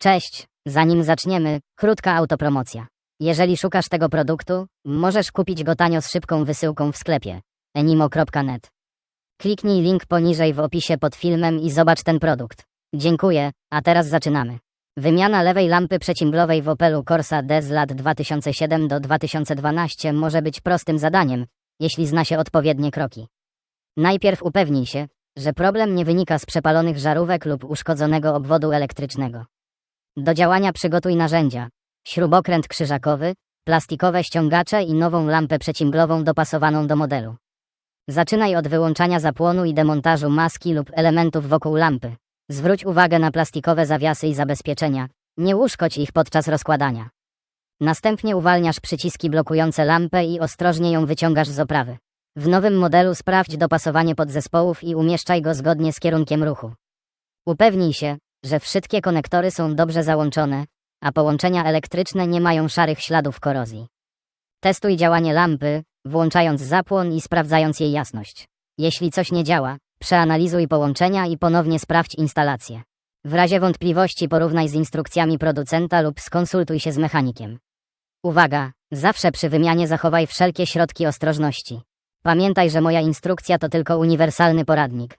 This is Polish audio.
Cześć, zanim zaczniemy, krótka autopromocja. Jeżeli szukasz tego produktu, możesz kupić go tanio z szybką wysyłką w sklepie enimo.net. Kliknij link poniżej w opisie pod filmem i zobacz ten produkt. Dziękuję, a teraz zaczynamy. Wymiana lewej lampy przecimblowej w Opelu Corsa D z lat 2007 do 2012 może być prostym zadaniem, jeśli zna się odpowiednie kroki. Najpierw upewnij się, że problem nie wynika z przepalonych żarówek lub uszkodzonego obwodu elektrycznego. Do działania przygotuj narzędzia: śrubokręt krzyżakowy, plastikowe ściągacze i nową lampę przecimblową dopasowaną do modelu. Zaczynaj od wyłączania zapłonu i demontażu maski lub elementów wokół lampy. Zwróć uwagę na plastikowe zawiasy i zabezpieczenia, nie uszkodź ich podczas rozkładania. Następnie uwalniasz przyciski blokujące lampę i ostrożnie ją wyciągasz z oprawy. W nowym modelu sprawdź dopasowanie podzespołów i umieszczaj go zgodnie z kierunkiem ruchu. Upewnij się, że wszystkie konektory są dobrze załączone, a połączenia elektryczne nie mają szarych śladów korozji. Testuj działanie lampy, włączając zapłon i sprawdzając jej jasność. Jeśli coś nie działa, przeanalizuj połączenia i ponownie sprawdź instalację. W razie wątpliwości porównaj z instrukcjami producenta lub skonsultuj się z mechanikiem. Uwaga! Zawsze przy wymianie zachowaj wszelkie środki ostrożności. Pamiętaj, że moja instrukcja to tylko uniwersalny poradnik.